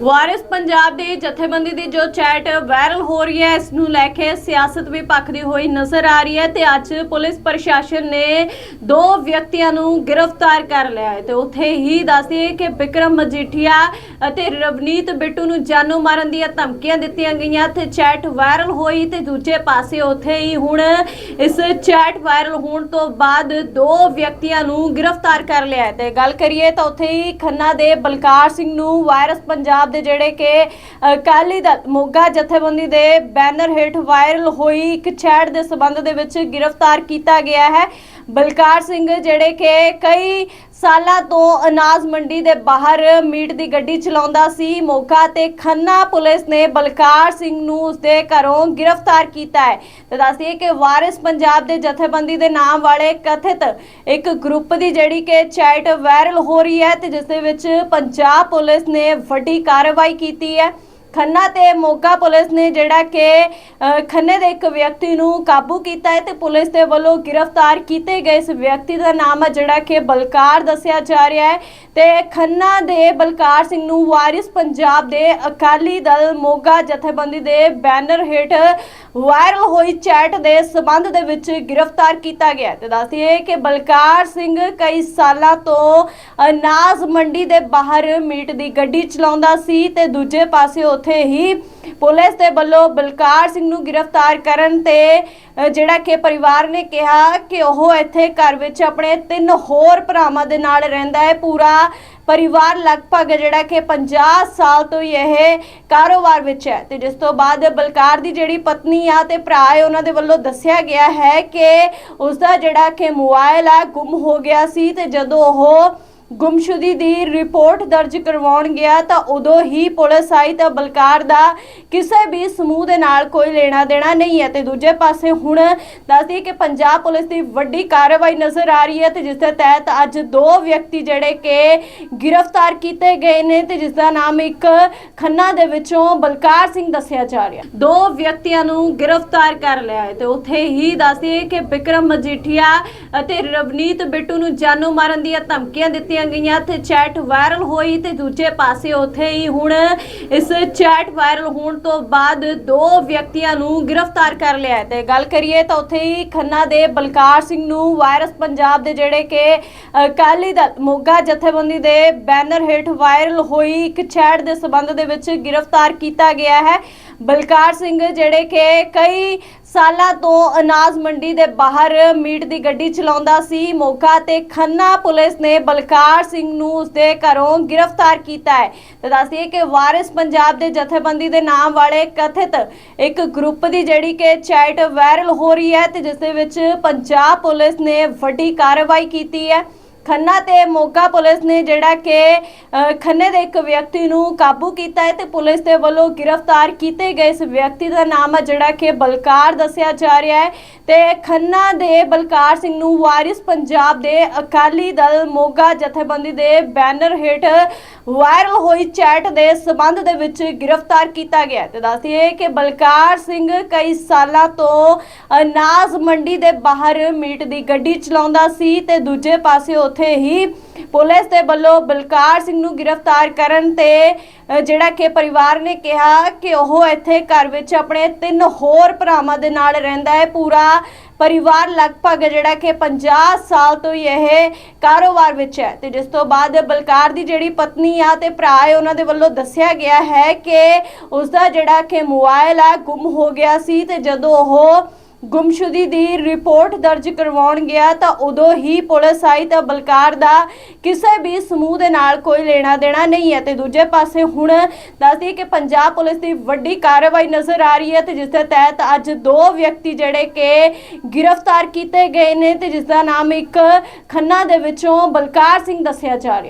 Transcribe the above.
ਵਾਰਿਸ ਪੰਜਾਬ ਦੇ ਜਥੇਬੰਦੀ ਦੀ ਜੋ ਚੈਟ ਵਾਇਰਲ ਹੋ ਰਹੀ ਹੈ, ਇਸ ਨੂੰ ਲੈ ਕੇ ਸਿਆਸਤ ਵੀ ਭਖਦੀ ਹੋਈ ਨਜ਼ਰ ਆ ਰਹੀ ਹੈ ਤੇ ਅੱਜ ਪੁਲਿਸ ਪ੍ਰਸ਼ਾਸਨ ਨੇ ਦੋ ਵਿਅਕਤੀਆਂ ਨੂੰ ਗ੍ਰਿਫਤਾਰ ਕਰ ਲਿਆ ਹੈ ਤੇ ਉੱਥੇ ਹੀ ਦੱਸਦੇ ਕਿ ਵਿਕਰਮ ਮਜੀਠੀਆ ਅਤੇ ਰਵਨੀਤ ਬਿੱਟੂ ਨੂੰ ਜਾਨੋਂ ਮਾਰਨ ਦੀਆਂ ਧਮਕੀਆਂ ਦਿੱਤੀਆਂ ਗਈਆਂ। ਤੇ ਚੈਟ ਵਾਇਰਲ ਹੋਈ ਤੇ ਦੂਜੇ ਪਾਸੇ ਉੱਥੇ ਹੀ ਹੁਣ ਇਸ ਚੈਟ ਵਾਇਰਲ ਹੋਣ ਤੋਂ ਬਾਅਦ ਦੋ ਵਿਅਕਤੀਆਂ ਨੂੰ ਗ੍ਰਿਫਤਾਰ ਕਰ ਲਿਆ ਹੈ। ਤੇ ਗੱਲ ਕਰੀਏ ਤਾਂ ਉੱਥੇ ਹੀ ਖੰਨਾ ਦੇ ਬਲਕਾਰ ਸਿੰਘ ਨੂੰ ਵਾਇਰਸ ਪੰਜਾਬ ਦੇ ਜਿਹੜੇ ਕਿ ਅਕਾਲੀ ਦਲ, ਮੋਗਾ ਜਥੇਬੰਦੀ ਦੇ ਬੈਨਰ ਹੇਠ ਵਾਇਰਲ ਹੋਈ ਇੱਕ ਚੈਟ ਦੇ ਸਬੰਧ ਦੇ ਵਿੱਚ ਗ੍ਰਿਫਤਾਰ ਕੀਤਾ ਗਿਆ ਹੈ। ਬਲਕਾਰ ਸਿੰਘ ਜਿਹੜੇ ਕਿ ਕਈ ਸਾਲਾਂ ਤੋਂ ਅਨਾਜ ਮੰਡੀ ਦੇ ਬਾਹਰ ਮੀਟ ਦੀ ਗੱਡੀ ਚਲਾਉਂਦਾ ਸੀ। ਮੋਗਾ ਤੇ ਖੰਨਾ ਪੁਲਿਸ ਨੇ ਬਲਕਾਰ ਸਿੰਘ ਨੂੰ ਉਸਦੇ ਘਰੋਂ ਗ੍ਰਿਫਤਾਰ ਕੀਤਾ ਹੈ। ਤੇ ਦੱਸਦੀਏ ਕਿ ਵਾਰਿਸ ਪੰਜਾਬ ਦੇ ਜਥੇਬੰਦੀ ਦੇ ਨਾਮ ਵਾਲੇ ਕਥਿਤ ਇੱਕ ਗਰੁੱਪ ਦੀ ਜਿਹੜੀ ਕਿ ਚੈਟ ਵਾਇਰਲ ਹੋ ਰਹੀ ਹੈ ਤੇ ਜਿਸ ਦੇ ਵਿੱਚ ਪੰਜਾਬ ਪੁਲਿਸ ਨੇ ਵੱਡੀ ਕਾਰਵਾਈ ਕੀਤੀ ਹੈ। ਖੰਨਾ ਤੇ ਮੋਗਾ ਪੁਲਿਸ ਨੇ ਜਿਹੜਾ ਕਿ ਖੰਨੇ ਦੇ ਇੱਕ ਵਿਅਕਤੀ ਨੂੰ ਕਾਬੂ ਕੀਤਾ ਹੈ ਤੇ ਪੁਲਿਸ ਦੇ ਵੱਲੋਂ ਗ੍ਰਿਫਤਾਰ ਕੀਤੇ ਗਏ ਇਸ ਵਿਅਕਤੀ ਦਾ ਨਾਮ ਹੈ ਜਿਹੜਾ ਕਿ ਬਲਕਾਰ ਦੱਸਿਆ ਜਾ ਰਿਹਾ ਹੈ ਤੇ ਖੰਨਾ ਦੇ ਬਲਕਾਰ ਸਿੰਘ ਨੂੰ ਵਾਰਿਸ ਪੰਜਾਬ ਦੇ ਅਕਾਲੀ ਦਲ ਮੋਗਾ ਜਥੇਬੰਦੀ ਦੇ ਬੈਨਰ ਹੇਠ ਵਾਇਰਲ ਹੋਈ ਚੈਟ ਦੇ ਸਬੰਧ ਦੇ ਵਿੱਚ ਗ੍ਰਿਫਤਾਰ ਕੀਤਾ ਗਿਆ ਹੈ। ਤੇ ਦੱਸਦੀਏ ਕਿ ਬਲਕਾਰ ਸਿੰਘ ਕਈ ਸਾਲਾਂ ਤੋਂ ਅਨਾਜ ਮੰਡੀ ਦੇ ਬਾਹਰ ਮੀਟ ਦੀ ਗੱਡੀ ਚਲਾਉਂਦਾ ਸੀ ਤੇ ਦੂਜੇ ਪਾਸੇ ਉੱਥੇ ਹੀ ਪੁਲਿਸ ਦੇ ਵੱਲੋਂ ਬਲਕਾਰ ਸਿੰਘ ਨੂੰ ਗ੍ਰਿਫਤਾਰ ਕਰਨ ਤੇ ਜਿਹੜਾ ਕਿ ਪਰਿਵਾਰ ਨੇ ਕਿਹਾ ਕਿ ਉਹ ਇੱਥੇ ਘਰ ਵਿੱਚ ਆਪਣੇ ਤਿੰਨ ਹੋਰ ਭਰਾਵਾਂ ਦੇ ਨਾਲ ਰਹਿੰਦਾ ਹੈ। ਪੂਰਾ ਪਰਿਵਾਰ ਲਗਭਗ ਜਿਹੜਾ ਕਿ 50 ਸਾਲ ਤੋਂ ਹੀ ਇਹ ਕਾਰੋਬਾਰ ਵਿੱਚ ਹੈ। ਤੇ ਜਿਸ ਤੋਂ ਬਾਅਦ ਬਲਕਾਰ ਦੀ ਜਿਹੜੀ ਪਤਨੀ ਆ ਤੇ ਭਰਾ ਹੈ, ਉਹਨਾਂ ਦੇ ਵੱਲੋਂ ਦੱਸਿਆ ਗਿਆ ਹੈ ਕਿ ਉਸ ਦਾ ਜਿਹੜਾ ਕਿ ਮੋਬਾਈਲ ਆ, ਗੁੰਮ ਹੋ ਗਿਆ ਸੀ ਤੇ ਜਦੋਂ ਉਹ ਗੁੰਮਸ਼ੁਦੀ ਦੀ ਰਿਪੋਰਟ ਦਰਜ ਕਰਵਾਉਣ ਗਿਆ ਤਾਂ ਉਦੋਂ ਹੀ ਪੁਲਿਸ ਆਈ ਤਾਂ ਬਲਕਾਰ ਦਾ ਕਿਸੇ ਵੀ ਸਮੂਹ ਦੇ ਨਾਲ ਕੋਈ ਲੈਣਾ ਦੇਣਾ ਨਹੀਂ ਹੈ। ਤੇ ਦੂਜੇ ਪਾਸੇ ਹੁਣ ਦੱਸਦੀ ਕਿ ਪੰਜਾਬ ਪੁਲਿਸ ਦੀ ਵੱਡੀ ਕਾਰਵਾਈ ਨਜ਼ਰ ਆ ਰਹੀ ਹੈ ਤੇ ਜਿਸ ਦੇ ਤਹਿਤ ਅੱਜ ਦੋ ਵਿਅਕਤੀ ਜਿਹੜੇ ਕਿ ਗ੍ਰਿਫਤਾਰ ਕੀਤੇ ਗਏ ਨੇ ਤੇ ਜਿਸ ਦਾ ਨਾਮ ਇੱਕ ਖੰਨਾ ਦੇ ਵਿੱਚੋਂ ਬਲਕਾਰ ਸਿੰਘ ਦੱਸਿਆ ਜਾ ਰਿਹਾ ਦੋ ਵਿਅਕਤੀਆਂ ਨੂੰ ਗ੍ਰਿਫਤਾਰ ਕਰ ਲਿਆ ਹੈ ਤੇ ਉੱਥੇ ਹੀ ਦੱਸਦੀ ਕਿ ਬਿਕਰਮ ਮਜੀਠੀਆ ਅਤੇ ਰਵਨੀਤ ਬਿੱਟੂ ਨੂੰ ਜਾਨੋਂ ਮਾਰਨ ਦੀਆਂ ਧਮਕੀਆਂ ਦਿੱਤੀਆਂ ਗਈਆਂ ਤੇ ਚੈਟ ਵਾਇਰਲ ਹੋਈ ਤੇ ਦੂਜੇ ਪਾਸੇ ਉੱਥੇ ਹੀ ਹੁਣ ਇਸ ਚੈਟ ਵਾਇਰਲ ਹੋਣ ਤੋਂ ਬਾਅਦ ਦੋ ਵਿਅਕਤੀਆਂ ਨੂੰ ਗ੍ਰਿਫਤਾਰ ਕਰ ਲਿਆ ਤੇ ਗੱਲ ਕਰੀਏ ਤਾਂ ਉੱਥੇ ਹੀ ਖੰਨਾ ਦੇ ਬਲਕਾਰ ਸਿੰਘ ਨੂੰ ਵਾਇਰਸ ਪੰਜਾਬ ਦੇ ਜਿਹੜੇ ਕਿ ਅਕਾਲੀ ਦਲ, ਮੋਗਾ ਜਥੇਬੰਦੀ ਦੇ ਬੈਨਰ ਹੇਠ ਵਾਇਰਲ ਹੋਈ ਇੱਕ ਚੈਟ ਦੇ ਸਬੰਧ ਦੇ ਵਿੱਚ ਗ੍ਰਿਫਤਾਰ ਕੀਤਾ ਗਿਆ ਹੈ। ਬਲਕਾਰ ਸਿੰਘ ਜਿਹੜੇ ਕਿ ਕਈ ਸਾਲਾਂ ਤੋਂ ਅਨਾਜ ਮੰਡੀ ਦੇ ਬਾਹਰ ਮੀਟ ਦੀ ਗੱਡੀ ਚਲਾਉਂਦਾ ਸੀ। ਮੋਗਾ ਤੇ ਖੰਨਾ ਪੁਲਿਸ ਨੇ ਬਲਕਾਰ ਸਿੰਘ ਨੂੰ ਉਸਦੇ ਘਰੋਂ ਗ੍ਰਿਫਤਾਰ ਕੀਤਾ ਹੈ। ਤੇ ਦੱਸਦੀਏ ਕਿ ਵਾਰਿਸ ਪੰਜਾਬ ਦੇ ਜਥੇਬੰਦੀ ਦੇ ਨਾਮ ਵਾਲੇ ਕਥਿਤ ਇੱਕ ਗਰੁੱਪ ਦੀ ਜਿਹੜੀ ਕਿ ਚੈਟ ਵਾਇਰਲ ਹੋ ਰਹੀ ਹੈ ਤੇ ਜਿਸ ਦੇ ਵਿੱਚ ਪੰਜਾਬ ਪੁਲਿਸ ਨੇ ਵੱਡੀ ਕਾਰਵਾਈ ਕੀਤੀ ਹੈ। ਖੰਨਾ ਤੇ ਮੋਗਾ ਪੁਲਿਸ ਨੇ ਜਿਹੜਾ ਕਿ ਖੰਨੇ ਦੇ ਇੱਕ ਵਿਅਕਤੀ ਨੂੰ ਕਾਬੂ ਕੀਤਾ ਹੈ ਤੇ ਪੁਲਿਸ ਦੇ ਵੱਲੋਂ ਗ੍ਰਿਫਤਾਰ ਕੀਤੇ ਗਏ ਇਸ ਵਿਅਕਤੀ ਦਾ ਨਾਮ ਹੈ ਜਿਹੜਾ ਕਿ ਬਲਕਾਰ ਦੱਸਿਆ ਜਾ ਰਿਹਾ ਹੈ ਤੇ ਖੰਨਾ ਦੇ ਬਲਕਾਰ ਸਿੰਘ ਨੂੰ ਵਾਰਿਸ ਪੰਜਾਬ ਦੇ ਅਕਾਲੀ ਦਲ ਮੋਗਾ ਜਥੇਬੰਦੀ ਦੇ ਬੈਨਰ ਹੇਠ ਵਾਇਰਲ ਹੋਈ ਚੈਟ ਦੇ ਸਬੰਧ ਦੇ ਵਿੱਚ ਗ੍ਰਿਫਤਾਰ ਕੀਤਾ ਗਿਆ ਹੈ। ਤੇ ਦੱਸਦੀਏ ਕਿ ਬਲਕਾਰ ਸਿੰਘ ਕਈ ਸਾਲਾਂ ਤੋਂ ਅਨਾਜ ਮੰਡੀ ਦੇ ਬਾਹਰ ਮੀਟ ਦੀ ਗੱਡੀ ਚਲਾਉਂਦਾ ਸੀ ਤੇ ਦੂਜੇ ਪਾਸੇ ਉੱਥੇ ਹੀ ਪੁਲਿਸ ਦੇ ਵੱਲੋਂ ਬਲਕਾਰ ਸਿੰਘ ਨੂੰ ਗ੍ਰਿਫਤਾਰ ਕਰਨ ਤੇ ਜਿਹੜਾ ਕਿ ਪਰਿਵਾਰ ਨੇ ਕਿਹਾ ਕਿ ਉਹ ਇੱਥੇ ਘਰ ਵਿੱਚ ਆਪਣੇ ਤਿੰਨ ਹੋਰ ਭਰਾਵਾਂ ਦੇ ਨਾਲ ਰਹਿੰਦਾ ਹੈ। ਪੂਰਾ ਪਰਿਵਾਰ ਲਗਭਗ ਜਿਹੜਾ ਕਿ 50 ਸਾਲ ਤੋਂ ਹੀ ਇਹ ਕਾਰੋਬਾਰ ਵਿੱਚ ਹੈ। ਤੇ ਜਿਸ ਤੋਂ ਬਾਅਦ ਬਲਕਾਰ ਦੀ ਜਿਹੜੀ ਪਤਨੀ ਆ ਤੇ ਭਰਾ ਹੈ, ਉਹਨਾਂ ਦੇ ਵੱਲੋਂ ਦੱਸਿਆ ਗਿਆ ਹੈ ਕਿ ਉਸ ਦਾ ਜਿਹੜਾ ਕਿ ਮੋਬਾਈਲ ਆ, ਗੁੰਮ ਹੋ ਗਿਆ ਸੀ ਤੇ ਜਦੋਂ ਉਹ ਗੁੰਮਸ਼ੁਦੀ ਦੀ ਰਿਪੋਰਟ ਦਰਜ ਕਰਵਾਉਣ ਗਿਆ ਤਾਂ ਉਦੋਂ ਹੀ ਪੁਲਿਸ ਆਈ ਤਾਂ ਬਲਕਾਰ ਦਾ ਕਿਸੇ ਵੀ ਸਮੂਹ ਦੇ ਨਾਲ ਕੋਈ ਲੈਣਾ ਦੇਣਾ ਨਹੀਂ ਹੈ। ਤੇ ਦੂਜੇ ਪਾਸੇ ਹੁਣ ਦੱਸਦੀ ਕਿ ਪੰਜਾਬ ਪੁਲਿਸ ਦੀ ਵੱਡੀ ਕਾਰਵਾਈ ਨਜ਼ਰ ਆ ਰਹੀ ਹੈ ਤੇ ਜਿਸ ਦੇ ਤਹਿਤ ਅੱਜ ਦੋ ਵਿਅਕਤੀ ਜਿਹੜੇ ਕਿ ਗ੍ਰਿਫਤਾਰ ਕੀਤੇ ਗਏ ਨੇ ਤੇ ਜਿਸ ਦਾ ਨਾਮ ਇੱਕ ਖੰਨਾ ਦੇ ਵਿੱਚੋਂ ਬਲਕਾਰ ਸਿੰਘ ਦੱਸਿਆ ਜਾ ਰਿਹਾ।